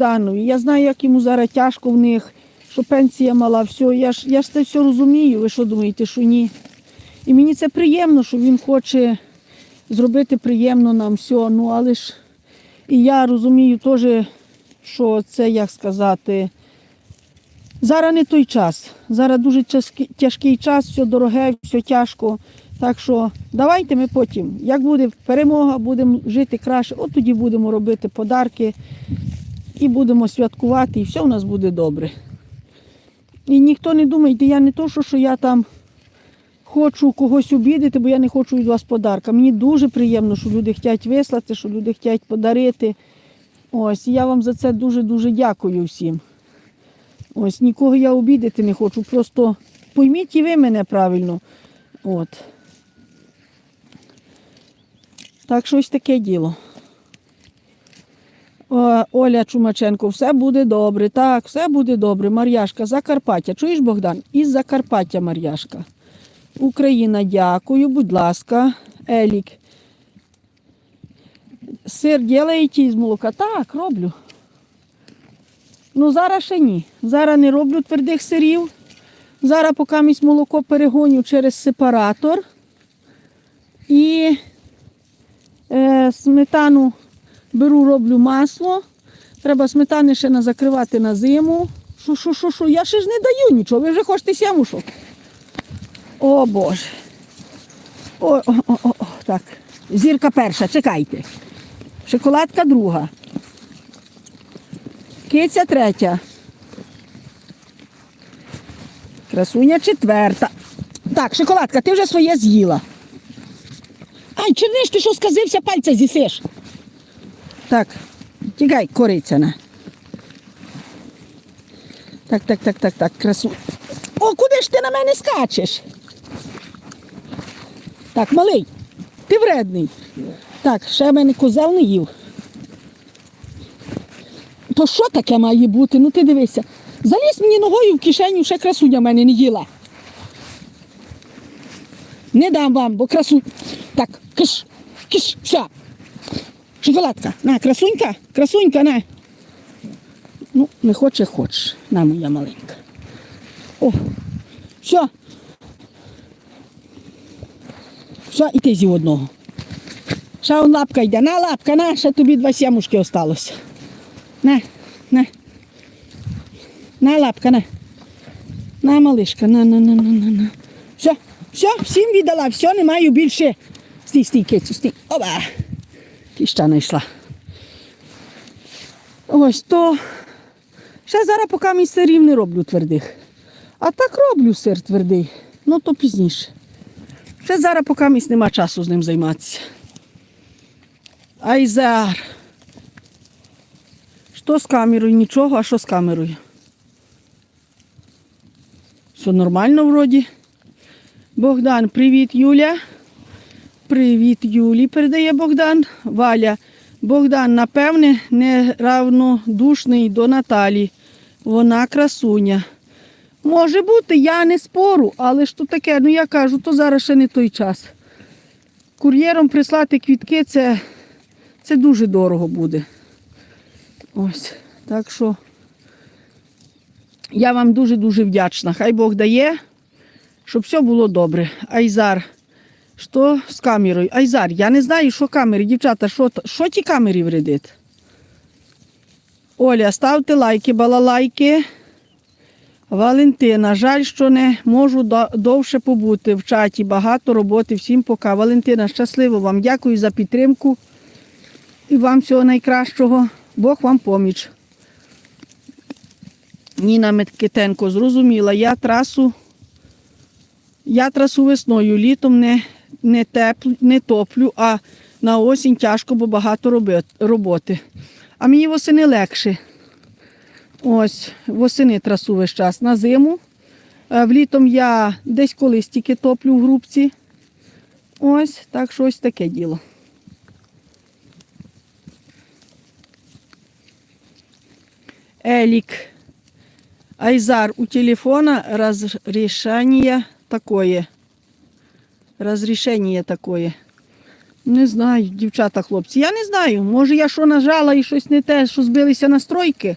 Богданові. Я знаю, як йому зараз тяжко в них, що пенсія мала, все. Я ж, я ж це все розумію. Ви що думаєте, що ні? І мені це приємно, що він хоче зробити приємно нам все. Ну, але ж і я розумію теж, що це, як сказати, зараз не той час. Зараз дуже тяжкий час, все дороге, все тяжко. Так що давайте ми потім, як буде перемога, будемо жити краще, от тоді будемо робити подарки і будемо святкувати, і все у нас буде добре. І ніхто не думайте, я не то, що, що я там хочу когось обідати, бо я не хочу від вас подарка. Мені дуже приємно, що люди хочуть вислати, що люди хочуть подарити. Ось, і я вам за це дуже-дуже дякую всім. Ось, нікого я обідати не хочу, просто пойміть і ви мене правильно. От. Так що ось таке діло. О, Оля Чумаченко, все буде добре. Так, все буде добре. Мар'яшка, Закарпаття. Чуєш, Богдан? Із Закарпаття, Мар'яшка. Україна, дякую, будь ласка. Елік. Сир ділаєте із молока? Так, роблю. Ну, зараз ще ні. Зараз не роблю твердих сирів. Зараз поки місь молоко перегоню через сепаратор. І е, сметану беру, роблю масло. Треба сметани ще на- закривати на зиму. Що, що, що, що? Я ще ж не даю нічого. Ви вже хочете сямушок. О Боже. О, о, о, о, так. Зірка перша, чекайте. Шоколадка друга. Киця третя. Красуня четверта. Так, шоколадка, ти вже своє з'їла. Ай, черниш, ти що сказився, пальця з'їсиш. Так, тікай, корицяна. Так, так, так, так, так, красу. О, куди ж ти на мене скачеш? Так, малий, ти вредний. Так, ще мене козел не їв. То що таке має бути? Ну ти дивися. Залізь мені ногою в кишеню, ще красуня в мене не їла. Не дам вам, бо красу. Так, киш, киш, все. Шоколадка. На, красунька, красунька, на. Ну, не хоче, хочеш. На, моя маленька. О, все. Все, і ти зі одного. Ще он лапка йде. На, лапка, на, ще тобі два сямушки осталося. На, на. На, лапка, на. На, малишка, на, на, на, на, на, на. Все, все, всім віддала, все, не маю більше. Стій, стій, кицю, стій. Оба. Кіща знайшла. Ось то. Ще зараз поки мій сирів не роблю твердих. А так роблю сир твердий. Ну то пізніше. Ще зараз поки місць нема часу з ним займатися. Айзар. Що з камерою? Нічого, а що з камерою? Все нормально вроді. Богдан, привіт, Юля. Привіт, Юлі, передає Богдан. Валя. Богдан, напевне, неравнодушний до Наталі. Вона красуня. Може бути, я не спору, але ж то таке, ну я кажу, то зараз ще не той час. Кур'єром прислати квітки це, це дуже дорого буде. Ось. Так що я вам дуже-дуже вдячна. Хай Бог дає, щоб все було добре. Айзар, що з камерою? Айзар, я не знаю, що камери, дівчата, що, що ті камері вредить? Оля, ставте лайки, балалайки. Валентина, жаль, що не можу довше побути в чаті. Багато роботи. Всім пока. Валентина, щасливо вам. Дякую за підтримку. І вам всього найкращого. Бог вам поміч. Ніна Микитенко, зрозуміла, я трасу, я трасу весною, літом не, не, теплю, не топлю, а на осінь тяжко, бо багато роботи. А мені восени легше. Ось, восени трасу весь час на зиму. Е, Влітом я десь колись тільки топлю в грубці. Ось, так що ось таке діло. Элик. Айзар, у телефона разрешение такое. Разрешение таке. Не знаю, дівчата, хлопці. Я не знаю. Може я що нажала і щось не те, що збилися настройки.